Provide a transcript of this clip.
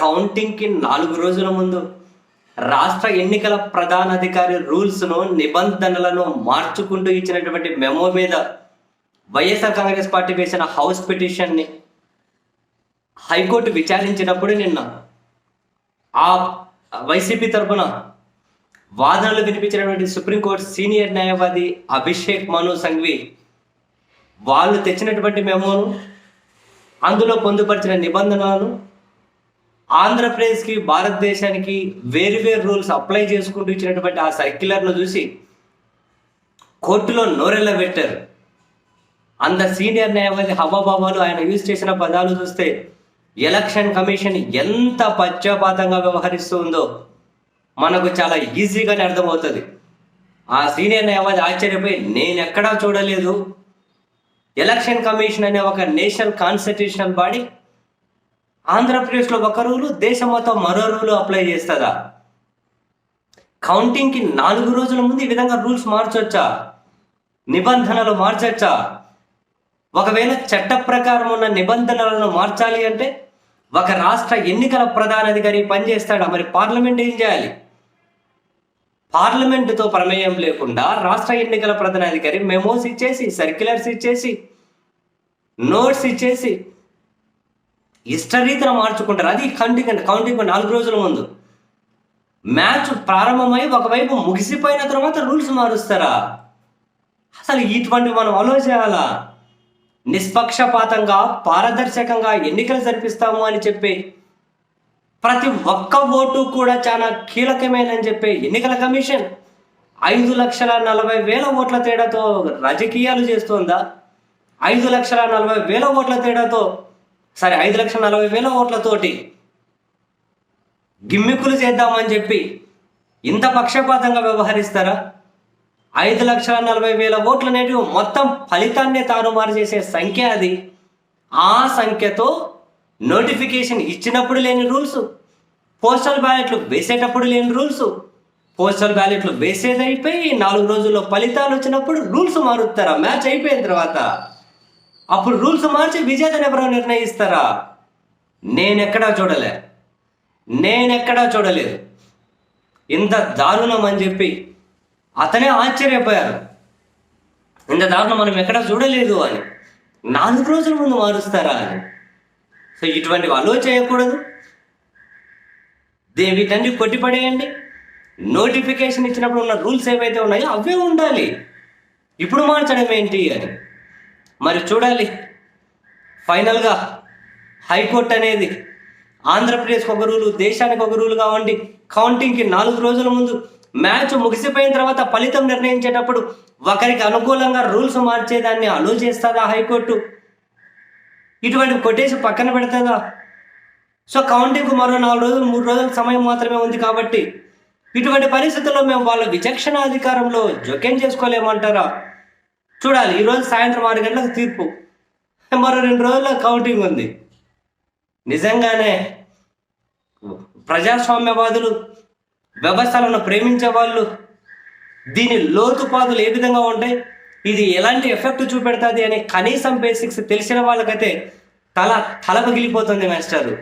కౌంటింగ్కి నాలుగు రోజుల ముందు రాష్ట్ర ఎన్నికల ప్రధానాధికారి రూల్స్ను నిబంధనలను మార్చుకుంటూ ఇచ్చినటువంటి మెమో మీద వైఎస్ఆర్ కాంగ్రెస్ పార్టీ వేసిన హౌస్ పిటిషన్ని హైకోర్టు విచారించినప్పుడు నిన్న ఆ వైసీపీ తరఫున వాదనలు వినిపించినటువంటి సుప్రీంకోర్టు సీనియర్ న్యాయవాది అభిషేక్ మను సంఘ్వి వాళ్ళు తెచ్చినటువంటి మెమోను అందులో పొందుపరిచిన నిబంధనలను ఆంధ్రప్రదేశ్కి భారతదేశానికి వేరు వేరు రూల్స్ అప్లై చేసుకుంటూ ఇచ్చినటువంటి ఆ సర్క్యులర్ను చూసి కోర్టులో నోరెళ్ళ పెట్టారు. అంత సీనియర్ న్యాయవాది హవ్వబాబాలు ఆయన యూజ్ చేసిన పదాలు చూస్తే ఎలక్షన్ కమిషన్ ఎంత పక్షపాతంగా వ్యవహరిస్తుందో మనకు చాలా ఈజీగానే అర్థమవుతుంది. ఆ సీనియర్ న్యాయవాది ఆశ్చర్యపోయి నేను ఎక్కడా చూడలేదు. ఎలక్షన్ కమిషన్ అనే ఒక నేషనల్ కాన్స్టిట్యూషనల్ బాడీ ఆంధ్రప్రదేశ్లో ఒక రూలు దేశం మొత్తం మరో రూలు అప్లై చేస్తుందా? కౌంటింగ్కి నాలుగు రోజుల ముందు ఈ విధంగా రూల్స్ మార్చొచ్చా? నిబంధనలు మార్చొచ్చా? ఒకవేళ చట్ట ప్రకారం ఉన్న నిబంధనలను మార్చాలి అంటే ఒక రాష్ట్ర ఎన్నికల ప్రధానాధికారి పనిచేస్తాడా? మరి పార్లమెంట్ ఏం చేయాలి? పార్లమెంటుతో ప్రమేయం లేకుండా రాష్ట్ర ఎన్నికల ప్రధానాధికారి మెమోస్ ఇచ్చేసి సర్క్యులర్స్ ఇచ్చేసి నోట్స్ ఇచ్చేసి ఇష్టరీతిన మార్చుకుంటారు. అది కౌంటింగ్ అంటే కౌంటింగ్ నాలుగు రోజుల ముందు. మ్యాచ్ ప్రారంభమై ఒకవైపు ముగిసిపోయిన తర్వాత రూల్స్ మారుస్తారా? అసలు ఇటువంటి మనం ఆలోచించాలా నిష్పక్షపాతంగా పారదర్శకంగా ఎన్నికలు జరిపిస్తాము అని చెప్పి ప్రతి ఒక్క ఓటు కూడా చాలా కీలకమైనని చెప్పి ఎన్నికల కమిషన్ ఐదు లక్షల నలభై వేల ఓట్ల తేడాతో రాజకీయాలు చేస్తోందా? ఐదు లక్షల నలభై వేల ఓట్ల తేడాతో సరే ఐదు లక్షల నలభై వేల ఓట్లతోటి గిమ్మిక్కులు చేద్దామని చెప్పి ఇంత పక్షపాతంగా వ్యవహరిస్తారా? ఐదు లక్షల నలభై వేల ఓట్లు అనేటివి మొత్తం ఫలితాన్ని తారుమారు చేసే సంఖ్య అది. ఆ సంఖ్యతో నోటిఫికేషన్ ఇచ్చినప్పుడు లేని రూల్స్ పోస్టల్ బ్యాలెట్లు వేసేటప్పుడు లేని రూల్స్ పోస్టల్ బ్యాలెట్లు వేసేది అయిపోయి నాలుగు రోజుల్లో ఫలితాలు వచ్చినప్పుడు రూల్స్ మారుస్తారా? మ్యాచ్ అయిపోయిన తర్వాత. అప్పుడు రూల్స్ మార్చి విజేతను ఎవరో నిర్ణయిస్తారా? నేనెక్కడా చూడలే. నేనెక్కడా చూడలేదు. ఇంత దారుణం అని చెప్పి అతనే ఆశ్చర్యపోయారు. ఇంత దారుణం మనం ఎక్కడా చూడలేదు అని. నాలుగు రోజుల ముందు మారుస్తారా అని. సో ఇటువంటివి అలో చేయకూడదు. దే వీటన్ని కొట్టిపడేయండి. నోటిఫికేషన్ ఇచ్చినప్పుడు ఉన్న రూల్స్ ఏవైతే ఉన్నాయో అవే ఉండాలి. ఇప్పుడు మార్చడం ఏంటి అని. మరి చూడాలి. ఫైనల్గా హైకోర్టు అనేది ఆంధ్రప్రదేశ్కి ఒక రూలు దేశానికి ఒక రూలు కావండి కౌంటింగ్కి నాలుగు రోజుల ముందు మ్యాచ్ ముగిసిపోయిన తర్వాత ఫలితం నిర్ణయించేటప్పుడు ఒకరికి అనుకూలంగా రూల్స్ మార్చేదాన్ని అలో చేస్తుందా హైకోర్టు? ఇటువంటి కొట్టేసి పక్కన పెడుతుందా? సో కౌంటింగ్కు మరో నాలుగు రోజులు మూడు రోజుల సమయం మాత్రమే ఉంది కాబట్టి ఇటువంటి పరిస్థితుల్లో మేము వాళ్ళ విచక్షణ అధికారంలో జోక్యం చేసుకోలేమంటారా? చూడాలి. ఈరోజు సాయంత్రం ఆరు గంటలకు తీర్పు. మరో రెండు రోజుల్లో కౌంటింగ్ ఉంది. నిజంగానే ప్రజాస్వామ్యవాదులు వ్యవస్థలను ప్రేమించే వాళ్ళు దీని లోతుపాతులు ఏ విధంగా ఉంటాయి? ఇది ఎలాంటి ఎఫెక్ట్ చూపెడుతుంది అని కనీసం బేసిక్స్ తెలిసిన వాళ్ళకైతే తల తల పగిలిపోతుంది మాస్టారు.